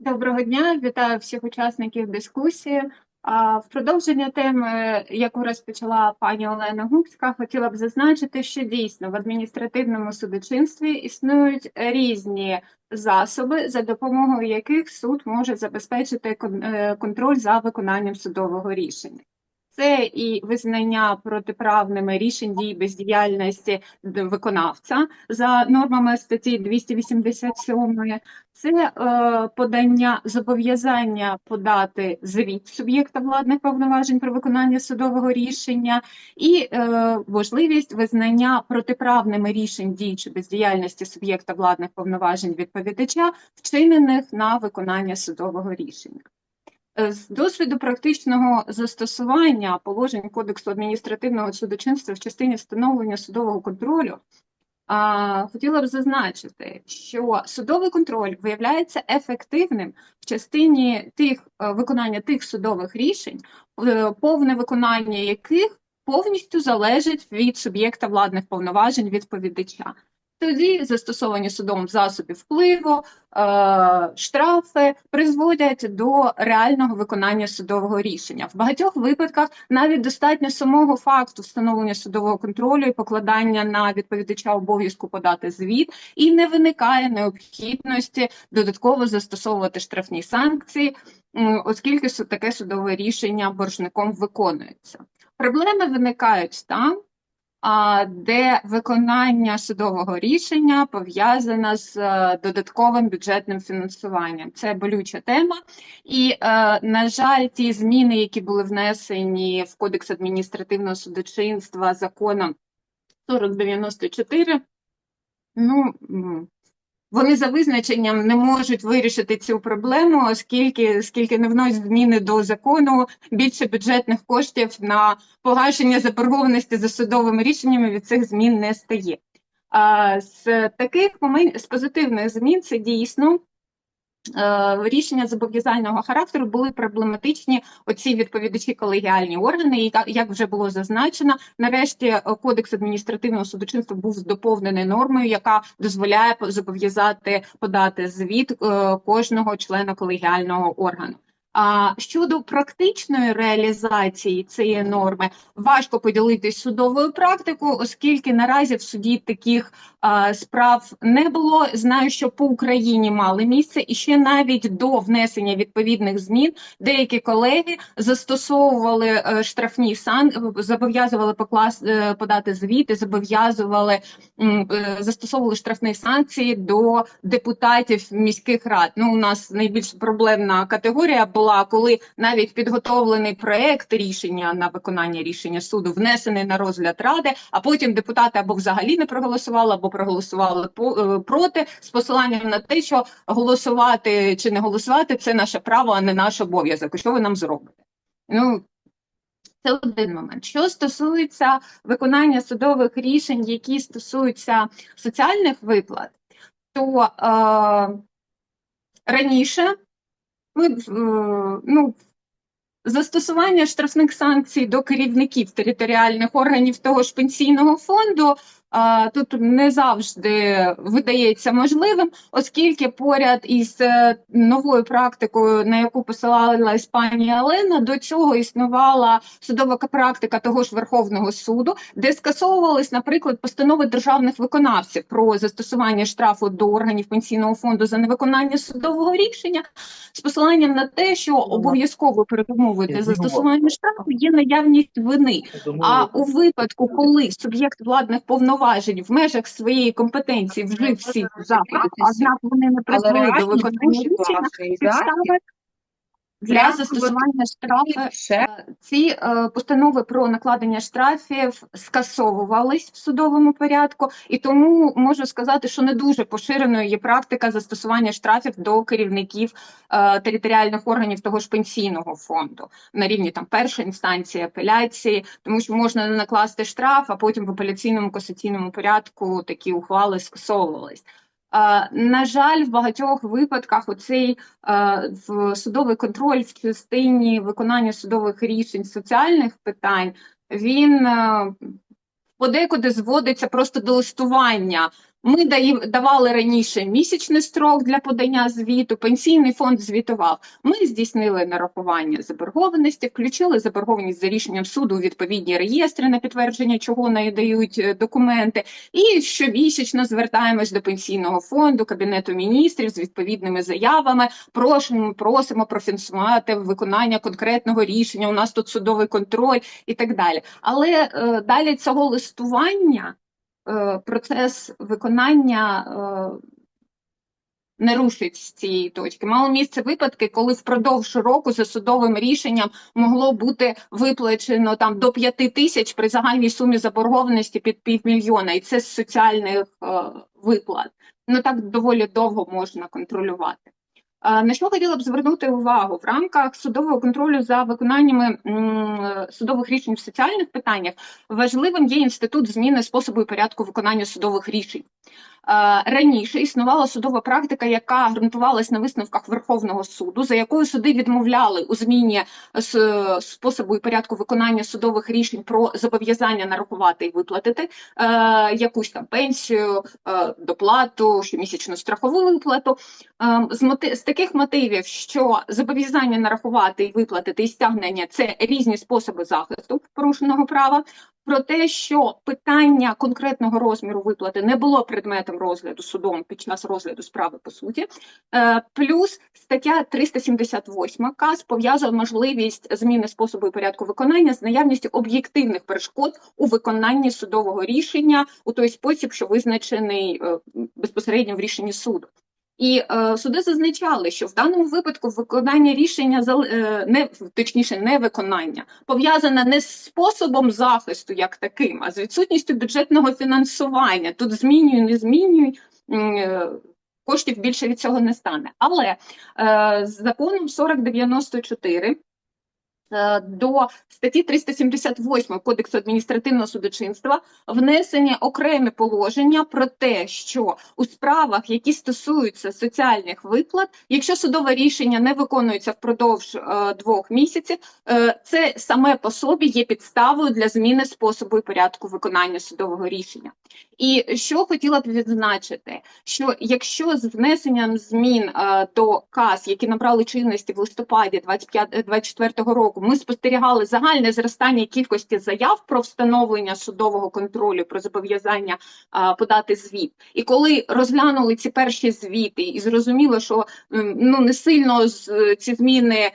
Доброго дня, вітаю всіх учасників дискусії. В продовження теми, яку розпочала пані Олена Губська, хотіла б зазначити, що дійсно в адміністративному судочинстві існують різні засоби, за допомогою яких суд може забезпечити е, контроль за виконанням судового рішення. Це і визнання протиправними рішень дій бездіяльності виконавця за нормами статті 287, це е, подання зобов'язання подати звіт суб'єкта владних повноважень про виконання судового рішення і е, можливість визнання протиправними рішень дій чи бездіяльності суб'єкта владних повноважень відповідача, вчинених на виконання судового рішення. Е, З досвіду практичного застосування положень Кодексу адміністративного судочинства в частині встановлення судового контролю хотіла б зазначити, що судовий контроль виявляється ефективним в частині тих е, виконання тих судових рішень, е, повне виконання яких повністю залежить від суб'єкта владних повноважень відповідача. Тоді застосовані судом засоби впливу, е, штрафи призводять до реального виконання судового рішення. В багатьох випадках навіть достатньо самого факту встановлення судового контролю і покладання на відповідача обов'язку подати звіт, і не виникає необхідності додатково застосовувати штрафні санкції, оскільки таке судове рішення боржником виконується. Проблеми виникають там, де виконання судового рішення пов'язане з е, додатковим бюджетним фінансуванням. Це болюча тема. І, е, на жаль, ті зміни, які були внесені в Кодекс адміністративного судочинства законом 4094, ну, вони за визначенням не можуть вирішити цю проблему, оскільки скільки не вносять зміни до закону, більше бюджетних коштів на погашення заборгованості за судовими рішеннями від цих змін не стає. А з таких моментів, з позитивних змін, це дійсно рішення зобов'язального характеру були проблематичні оці відповідачі колегіальні органи. І як- вже було зазначено, нарешті е, кодекс адміністративного судочинства був доповнений нормою, яка дозволяє зобов'язати подати звіт е, кожного члена колегіального органу. А щодо практичної реалізації цієї норми, важко поділитись судовою практикою, оскільки наразі в суді таких справ не було. Знаю, що по Україні мали місце, і ще навіть до внесення відповідних змін деякі колеги застосовували е, штрафні сан, зобов'язували поклас е, подати звіти, зобов'язували е, застосовували штрафні санкції до депутатів міських рад. Ну, у нас найбільш проблемна категорія була, коли навіть підготовлений проект рішення на виконання рішення суду внесений на розгляд ради, а потім депутати або взагалі не проголосували, або проголосували е, проти з посиланням на те, що голосувати чи не голосувати це наше право, а не наш обов'язок. Що ви нам зробите? Ну це один момент. Що стосується виконання судових рішень, які стосуються соціальних виплат, то е, раніше ми, е, ну, застосування штрафних санкцій до керівників територіальних органів того ж пенсійного фонду тут не завжди видається можливим, оскільки поряд із е, новою практикою, на яку посилалась пані Олена, до цього існувала судова практика того ж Верховного суду, де скасовувались, наприклад, постанови державних виконавців про застосування штрафу до органів пенсійного фонду за невиконання судового рішення з посиланням на те, що обов'язково передумовою для застосування штрафу є наявність вини. А у випадку, коли суб'єкт владних повноважень в межах своєї компетенції вжив всі заходи, однак вони не призвели до виконання рішення, підстави для застосування штрафу ще Е, Ці е, постанови про накладення штрафів скасовувались в судовому порядку, і тому можу сказати, що не дуже поширеною є практика застосування штрафів до керівників е, територіальних органів того ж пенсійного фонду. На рівні там першої інстанції, апеляції, тому що можна накласти штраф, а потім в апеляційному касаційному порядку такі ухвали скасовувались. Е, На жаль, в багатьох випадках оцей е, судовий контроль в частині виконання судових рішень соціальних питань він е, подекуди зводиться просто до листування Ми давали раніше місячний строк для подання звіту. Пенсійний фонд звітував. Ми здійснили нарахування заборгованості, включили заборгованість за рішенням суду у відповідні реєстри на підтвердження, чого надають е, документи. І щомісячно звертаємось до пенсійного фонду, кабінету міністрів з відповідними заявами. Просимо, просимо профінансувати виконання конкретного рішення. У нас тут судовий контроль і так далі. Але е, далі цього листування процес виконання е, не рушить з цієї точки. Мало місце випадки, коли впродовж року за судовим рішенням могло бути виплачено там до 5 тисяч при загальній сумі заборгованості під півмільйона, і це з соціальних е, виплат. Ну так доволі довго можна контролювати. Е, На що хотіла б звернути увагу в рамках судового контролю за виконаннями судових рішень в соціальних питаннях важливим є інститут зміни способу і порядку виконання судових рішень. Е, Раніше існувала судова практика, яка ґрунтувалась на висновках Верховного суду, за якою суди відмовляли у зміні способу і порядку виконання судових рішень про зобов'язання нарахувати і виплатити е, якусь там пенсію, е, доплату, щомісячну страхову виплату. Ем, з таких мотивів, що зобов'язання нарахувати і виплатити і стягнення це різні способи захисту порушеного права. Про те, що питання конкретного розміру виплати не було предметом розгляду судом під час розгляду справи по суті. Е, Плюс стаття 378 КАС пов'язує можливість зміни способу і порядку виконання з наявністю об'єктивних перешкод у виконанні судового рішення у той спосіб, що визначений е, безпосередньо в рішенні суду. І е, суди зазначали, що в даному випадку виконання рішення е, не точніше не виконання пов'язане не з способом захисту як таким, а з відсутністю бюджетного фінансування. Тут змінюй, не змінюй. е, Коштів більше від цього не стане. Але е, з законом 4094 е, до статті 378 Кодексу адміністративного судочинства внесені окремі положення про те, що у справах, які стосуються соціальних виплат, якщо судове рішення не виконується впродовж е, двох місяців, е, це саме по собі є підставою для зміни способу і порядку виконання судового рішення. І що хотіла б відзначити, що якщо з внесенням змін е, до КАС, які набрали чинності в листопаді 25 24 року, ми спостерігали загальне зростання кількості заяв про встановлення судового контролю, про зобов'язання подати звіт. І коли розглянули ці перші звіти і зрозуміло, що ну не сильно з- ці зміни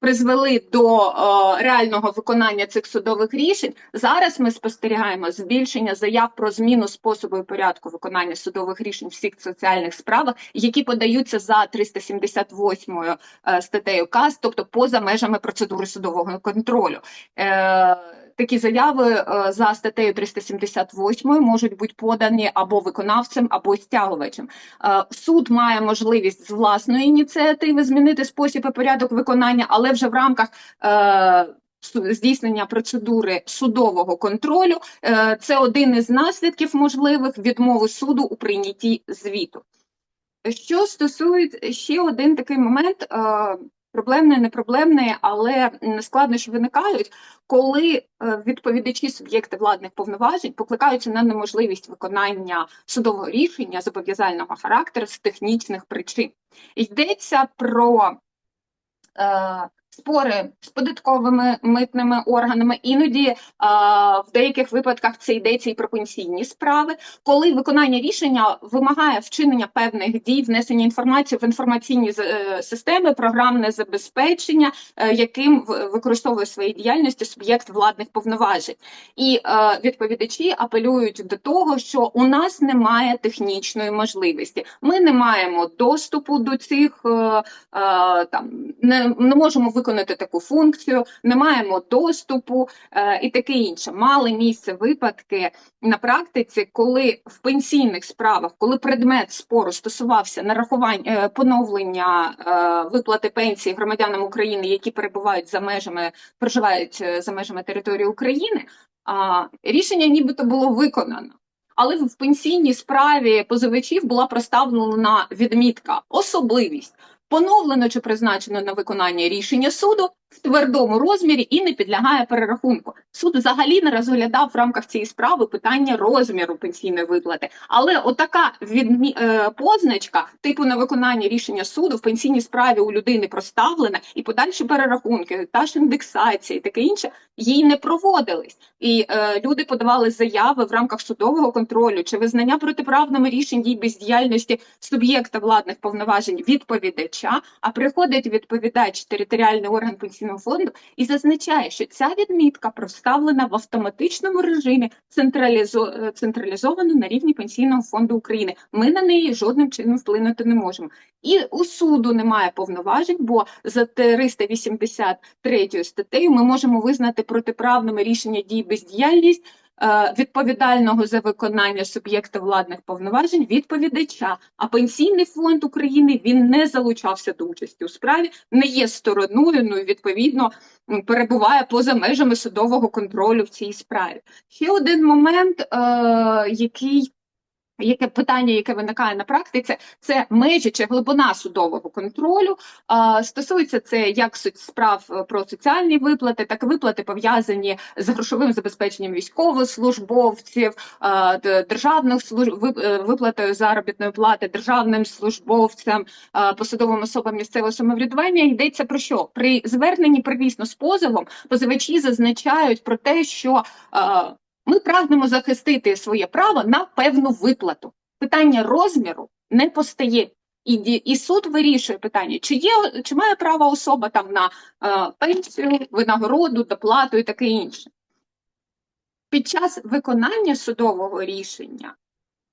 призвели до е, реального виконання цих судових рішень. Зараз ми спостерігаємо збільшення заяв про зміну способу і порядку виконання судових рішень всіх соціальних справах, які подаються за 378 е, статтею КАС, тобто поза межами процедури судового контролю. Е, Такі заяви е, за статтею 378 можуть бути подані або виконавцем, або стягувачем. Е, Суд має можливість з власної ініціативи змінити спосіб і порядок виконання, але вже в рамках е, здійснення процедури судового контролю це один із наслідків можливих відмови суду у прийнятті звіту. Що стосується ще один такий момент, е, непроблемне, але складнощі виникають, коли е, відповідачі суб'єкти владних повноважень покликаються на неможливість виконання судового рішення зобов'язального характеру з технічних причин. Йдеться про е, спори з податковими митними органами, іноді е, в деяких випадках це йдеться і про пенсійні справи, коли виконання рішення вимагає вчинення певних дій, внесення інформації в інформаційні е, системи, програмне забезпечення, е, яким використовує в своїй діяльності суб'єкт владних повноважень. І відповідачі апелюють до того, що у нас немає технічної можливості. Ми не маємо доступу до цих там не, не можемо виконати таку функцію, не маємо доступу е, і таке інше. Мали місце випадки на практиці, коли в пенсійних справах, коли предмет спору стосувався нарахування е, поновлення е, виплати пенсії громадянам України, які перебувають за межами, проживають за межами території України, рішення нібито було виконано. Але в пенсійній справі позивачів була проставлена відмітка особливість. Поновлено чи призначено на виконання рішення суду в твердому розмірі і не підлягає перерахунку. Суд взагалі не розглядав в рамках цієї справи питання розміру пенсійної виплати. Але отака відмі... е, позначка типу на виконання рішення суду в пенсійній справі у людини проставлена, і подальші перерахунки, та ж індексація і таке інше їй не проводились. І е, люди подавали заяви в рамках судового контролю чи визнання протиправними рішень дій бездіяльності суб'єкта владних повноважень відповідача. А приходить відповідач територіальний орган пенсійного фонду і зазначає, що ця відмітка проставлена в автоматичному режимі централізо... е, централізовано на рівні пенсійного фонду України. Ми на неї жодним чином вплинути не можемо. І у суду немає повноважень, бо за 383 статтею ми можемо визнати протиправними рішення дій бездіяльність відповідального за виконання суб'єкта владних повноважень відповідача. А пенсійний фонд України він не залучався до участі у справі, не є стороною. Ну і відповідно перебуває поза межами судового контролю в цій справі. Ще один момент, е, який Яке питання, яке виникає на практиці, це межі чи глибина судового контролю. Стосується це як справ е, про соціальні виплати, так і виплати пов'язані з грошовим забезпеченням військовослужбовців, державних служб е, виплатою заробітної плати державним службовцям, посадовим особам місцевого самоврядування. Йдеться про що при зверненні привісно з позовом позивачі зазначають про те, що ми прагнемо захистити своє право на певну виплату. Питання розміру не постає. І, і суд вирішує питання, чи є чи має право особа там на е, пенсію, винагороду, доплату і таке інше. Під час виконання судового рішення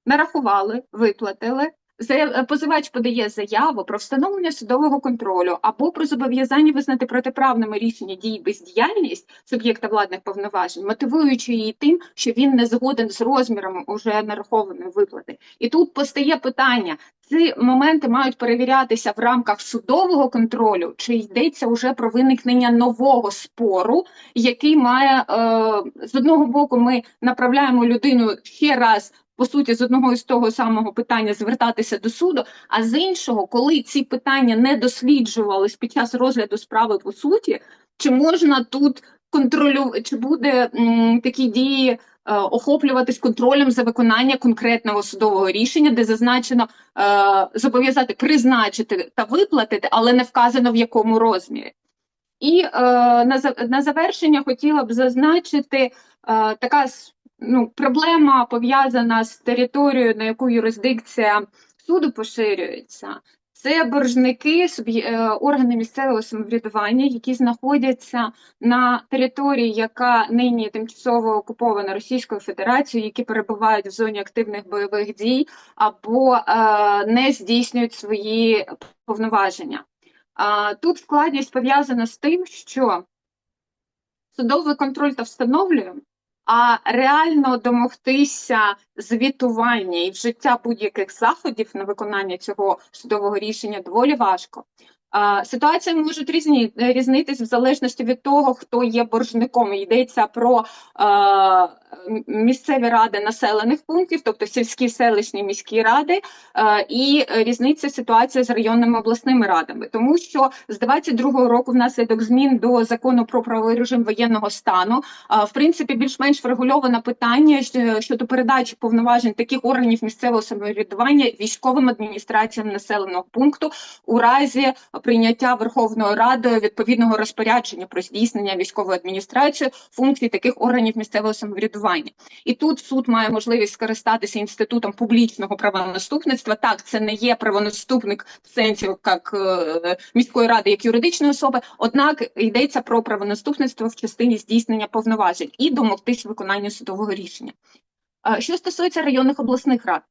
нарахували, виплатили. Заяв- Позивач подає заяву про встановлення судового контролю або про зобов'язання визнати протиправними рішення дій бездіяльність суб'єкта владних повноважень, мотивуючи її тим, що він не згоден з розміром уже нарахованої виплати. І тут постає питання: ці моменти мають перевірятися в рамках судового контролю, чи йдеться вже про виникнення нового спору, який має е, з одного боку, ми направляємо людину ще раз. По суті, з одного із того самого питання звертатися до суду, а з іншого, коли ці питання не досліджувались під час розгляду справи по суті, чи можна тут контролювати, чи буде м, такі дії е, охоплюватись контролем за виконання конкретного судового рішення, де зазначено е, зобов'язати призначити та виплатити, але не вказано в якому розмірі. І е, на, на завершення хотіла б зазначити е, така ну, проблема пов'язана з територією, на яку юрисдикція суду поширюється. Це боржники, е, органи місцевого самоврядування, які знаходяться на території, яка нині тимчасово окупована Російською Федерацією, які перебувають в зоні активних бойових дій або е, не здійснюють свої повноваження. Тут складність пов'язана з тим, що судовий контроль та встановлюємо, а реально домогтися звітування і вжиття будь-яких заходів на виконання цього судового рішення доволі важко. А, Ситуація може різні, різнитись в залежності від того, хто є боржником. Йдеться про е, місцеві ради населених пунктів, тобто сільські селищні міські ради, е, і різниця ситуація з районними обласними радами, тому що з 22-го року внаслідок змін до закону про правовий режим воєнного стану а, в принципі більш-менш врегульовано питання щодо передачі повноважень таких органів місцевого самоврядування військовим адміністраціям населеного пункту у разі прийняття Верховною Радою відповідного розпорядження про здійснення військовою адміністрацією функцій таких органів місцевого самоврядування. І тут суд має можливість скористатися інститутом публічного правонаступництва. Так, це не є правонаступник в сенсі як е, міської ради, як юридичної особи. Однак йдеться про правонаступництво в частині здійснення повноважень і домогтись виконання судового рішення. Е, Що стосується районних обласних рад,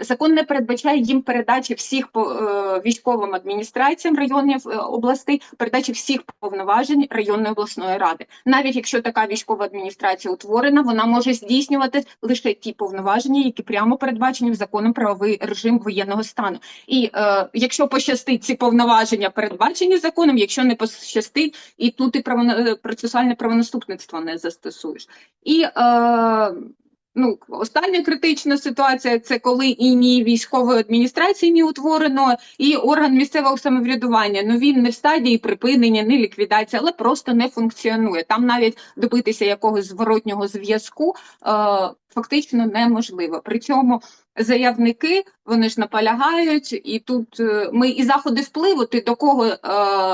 закон не передбачає їм передачі всіх е, військовим адміністраціям районів е, областей, передачі всіх повноважень районної обласної ради. Навіть якщо така військова адміністрація утворена, вона може здійснювати лише ті повноваження, які прямо передбачені в законом правовий режим воєнного стану. І е, якщо пощастить, ці повноваження передбачені законом, якщо не пощастить, і тут і право процесуальне правонаступництво не застосуєш. І е, Ну, остання критична ситуація це коли і ні військової адміністрації не утворено, і орган місцевого самоврядування. Ну він не в стадії припинення, не ліквідації, але просто не функціонує. Там навіть добитися якогось зворотнього зв'язку е, фактично неможливо. Причому заявники вони ж наполягають, і тут е, ми і заходи впливу, ти до кого е,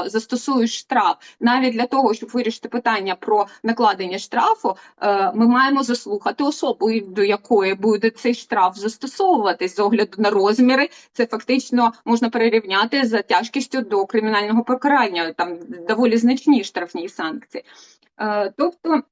застосуєш штраф, навіть для того, щоб вирішити питання про накладення штрафу, е, ми маємо заслухати особу, до якої буде цей штраф застосовуватись з огляду на розміри. Це фактично можна перерівняти за тяжкістю до кримінального покарання. Там доволі значні штрафні санкції. Е, тобто.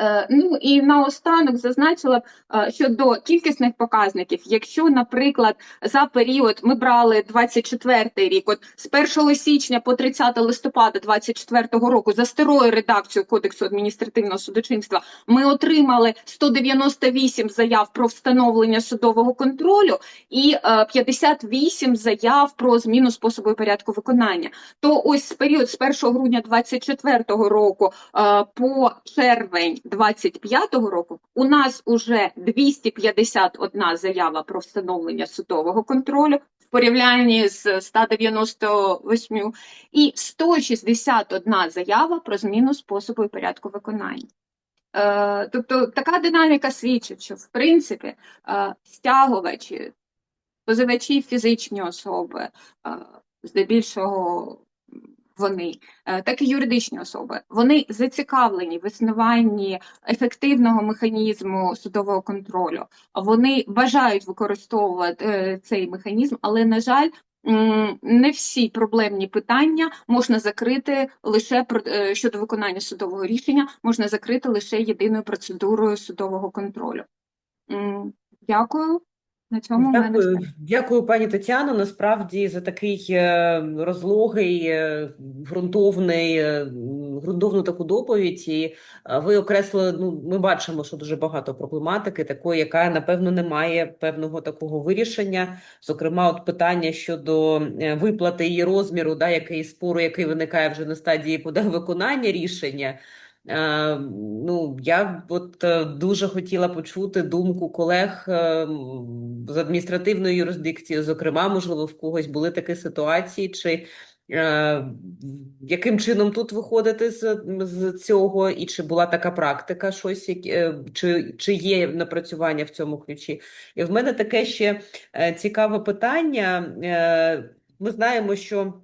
Е, Ну і наостанок зазначила б е, щодо кількісних показників. Якщо, наприклад, за період ми брали 24 рік, от з 1 січня по 30 листопада 24 року за старою редакцією Кодексу адміністративного судочинства ми отримали 198 заяв про встановлення судового контролю і е, 58 заяв про зміну способу і порядку виконання. То ось з період з 1 грудня 24 року е, по червень 25 року у нас уже 251 заява про встановлення судового контролю в порівнянні з 198 і 161 заява про зміну способу і порядку виконання. Е, тобто така динаміка свідчить, що в принципі е, стягувачі, позивачі фізичні особи, е, здебільшого вони, е, так і юридичні особи, вони зацікавлені в існуванні ефективного механізму судового контролю. Вони бажають використовувати е, цей механізм, але на жаль. Не всі проблемні питання можна закрити лише е, щодо виконання судового рішення, можна закрити лише єдиною процедурою судового контролю. Дякую. На цьому в мене Дякую, все. дякую, пані Тетяно. Насправді за такий е, розлогий, е, ґрунтовний, е, ґрунтовну таку доповідь. І ви окреслили, ну, ми бачимо, що дуже багато проблематики, такої, яка, напевно, не має певного такого вирішення. Зокрема, от питання щодо виплати її розміру, да, який спору, який виникає вже на стадії виконання рішення. Е, Ну, я от е, дуже хотіла почути думку колег е, з адміністративної юрисдикції, зокрема, можливо, в когось були такі ситуації, чи яким чином тут виходити з, з цього, і чи була така практика, щось, чи, чи є напрацювання в цьому ключі? І в мене таке ще цікаве питання. Ми знаємо, що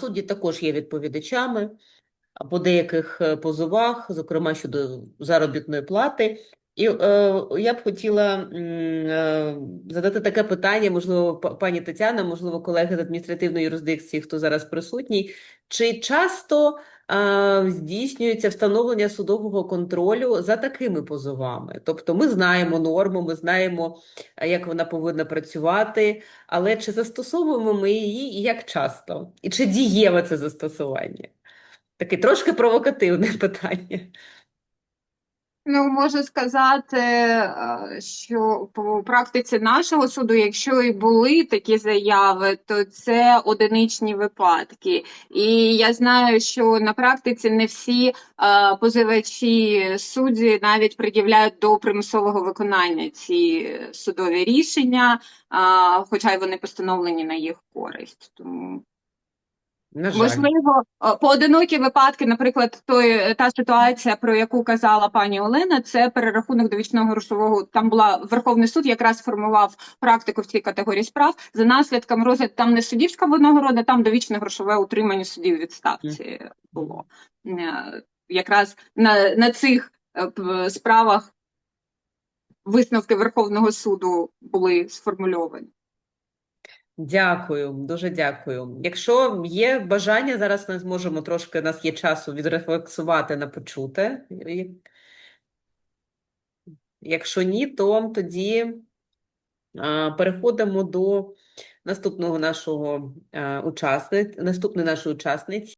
судді також є відповідачами по деяких е, позовах, зокрема щодо заробітної плати. І е, я б хотіла е, задати таке питання, можливо, пані Тетяна, можливо, колеги з адміністративної юрисдикції, хто зараз присутній, чи часто е, здійснюється встановлення судового контролю за такими позовами? Тобто ми знаємо норму, ми знаємо, е, як вона повинна працювати, але чи застосовуємо ми її і як часто? І чи дієве це застосування? Таке трошки провокативне питання. Ну, можу сказати, е, що по практиці нашого суду, якщо і були такі заяви, то це одиничні випадки. І я знаю, що на практиці не всі е, позивачі судді навіть пред'являють до примусового виконання ці судові рішення, хоча й вони постановлені на їх користь. Тому На жаль. Можливо, поодинокі випадки, наприклад, той, та ситуація, про яку казала пані Олена, це перерахунок довічного грошового. Там була Верховний суд, якраз формував практику в цій категорії справ. За наслідком розгляду там не суддівська винагорода, там довічне грошове утримання суддів у відставці було. Е, Якраз на, на цих е, справах висновки Верховного суду були сформульовані. Дякую, дуже дякую. Якщо є бажання, зараз ми зможемо трошки, у нас є часу відрефлексувати на почуте. Якщо ні, то тоді переходимо до наступного нашого учасниць, наступної нашої учасниці.